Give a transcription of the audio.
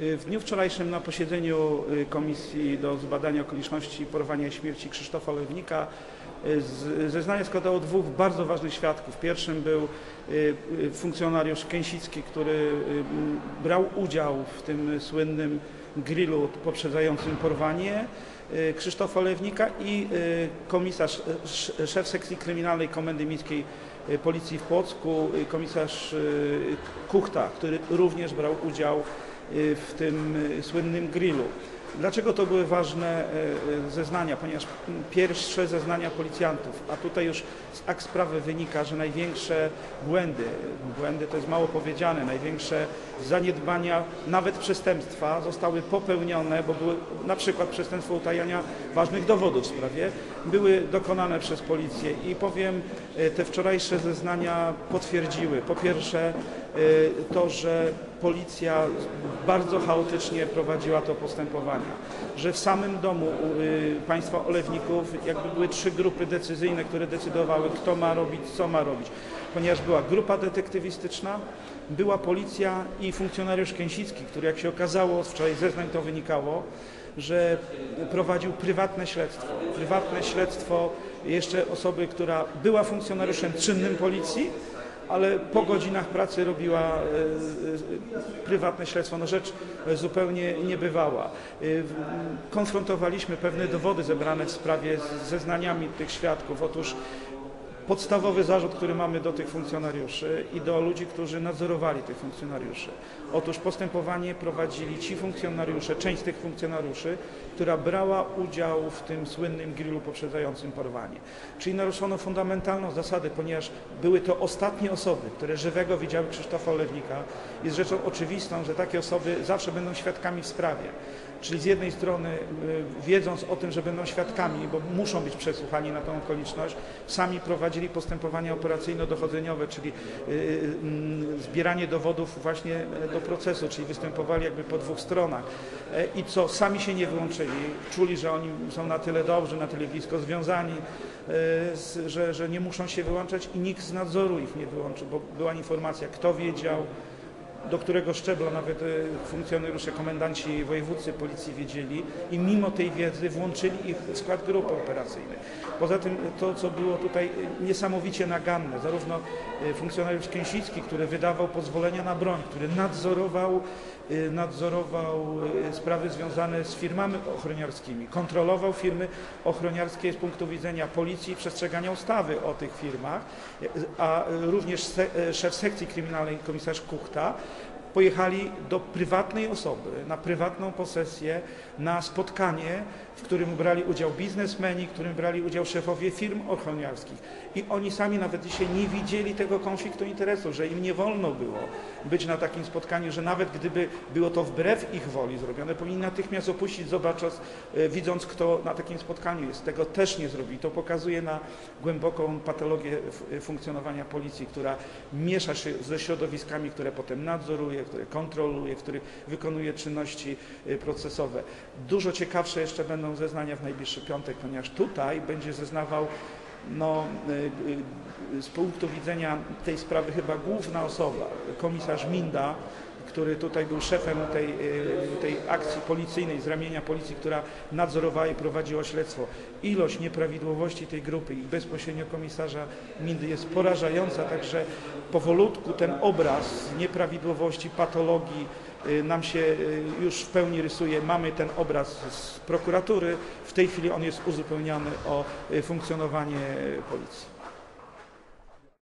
W dniu wczorajszym na posiedzeniu y, Komisji do zbadania okoliczności porwania śmierci Krzysztofa Lewnika y, z- zeznania składało dwóch bardzo ważnych świadków. Pierwszym był y, funkcjonariusz Kęsicki, który brał udział w tym słynnym grillu poprzedzającym porwanie Krzysztofa Lewnika i komisarz, sz- szef sekcji kryminalnej Komendy Miejskiej Policji w Płocku, komisarz Kuchta, który również brał udział w tym y, słynnym grillu. Dlaczego to były ważne y, y, zeznania? Ponieważ pierwsze zeznania policjantów, a tutaj już z akt sprawy wynika, że największe błędy, błędy to jest mało powiedziane, największe zaniedbania, nawet przestępstwa zostały popełnione, bo były na przykład przestępstwo utajania ważnych dowodów w sprawie, były dokonane przez policję i powiem, y, te wczorajsze zeznania potwierdziły po pierwsze y, to, że policja bardzo chaotycznie prowadziła to postępowania, że w samym domu y, państwa olewników jakby były trzy grupy decyzyjne, które decydowały kto ma robić, co ma robić, ponieważ była grupa detektywistyczna, była policja i funkcjonariusz Kęsicki, który jak się okazało, z wczoraj zeznań to wynikało, że prowadził prywatne śledztwo. Prywatne śledztwo jeszcze osoby, która była funkcjonariuszem czynnym policji, ale po godzinach pracy robiła e, e, prywatne śledztwo. No rzecz zupełnie niebywała. E, Konfrontowaliśmy pewne dowody zebrane w sprawie z zeznaniami tych świadków. Otóż podstawowy zarzut, który mamy do tych funkcjonariuszy i do ludzi, którzy nadzorowali tych funkcjonariuszy. Otóż postępowanie prowadzili ci funkcjonariusze, część tych funkcjonariuszy, która brała udział w tym słynnym grillu poprzedzającym porwanie. Czyli naruszono fundamentalną zasadę, ponieważ były to ostatnie osoby, które żywego widziały Krzysztofa Olewnika. Jest rzeczą oczywistą, że takie osoby zawsze będą świadkami w sprawie. Czyli z jednej strony y, wiedząc o tym, że będą świadkami, bo muszą być przesłuchani na tą okoliczność, sami prowadzili postępowania operacyjno-dochodzeniowe, czyli y, y, mm, zbieranie dowodów właśnie e, do procesu, czyli występowali jakby po dwóch stronach. E, I co, sami się nie wyłączyli, czuli, że oni są na tyle dobrzy, na tyle blisko związani, e, że, że nie muszą się wyłączać i nikt z nadzoru ich nie wyłączył, bo była informacja, kto wiedział, do którego szczebla nawet e, funkcjonariusze, komendanci wojewódzcy policji wiedzieli i mimo tej wiedzy włączyli ich w skład grupy operacyjnej. Poza tym to, co było tutaj e, niesamowicie naganne, zarówno funkcjonariusz Kęsicki, który wydawał pozwolenia na broń, który nadzorował, nadzorował sprawy związane z firmami ochroniarskimi, kontrolował firmy ochroniarskie z punktu widzenia policji i przestrzegania ustawy o tych firmach, a również szef sekcji kryminalnej komisarz Kuchta pojechali do prywatnej osoby, na prywatną posesję, na spotkanie, w którym brali udział biznesmeni, w którym brali udział szefowie firm ochroniarskich. I oni sami nawet dzisiaj nie widzieli tego konfliktu interesów, że im nie wolno było być na takim spotkaniu, że nawet gdyby było to wbrew ich woli zrobione, powinni natychmiast opuścić, zobacząc, e, widząc kto na takim spotkaniu jest. Tego też nie zrobili. To pokazuje na głęboką patologię funkcjonowania policji, która miesza się ze środowiskami, które potem nadzoruje, które kontroluje, w których wykonuje czynności y, procesowe. Dużo ciekawsze jeszcze będą zeznania w najbliższy piątek, ponieważ tutaj będzie zeznawał no, y, y, z punktu widzenia tej sprawy chyba główna osoba, komisarz Minda, który tutaj był szefem tej, y, tej akcji policyjnej z ramienia policji, która nadzorowała i prowadziła śledztwo. Ilość nieprawidłowości tej grupy i bezpośrednio komisarza Mindy jest porażająca, także powolutku ten obraz nieprawidłowości, patologii y, nam się y, już w pełni rysuje. Mamy ten obraz z prokuratury. W tej chwili on jest uzupełniany o funkcjonowanie policji.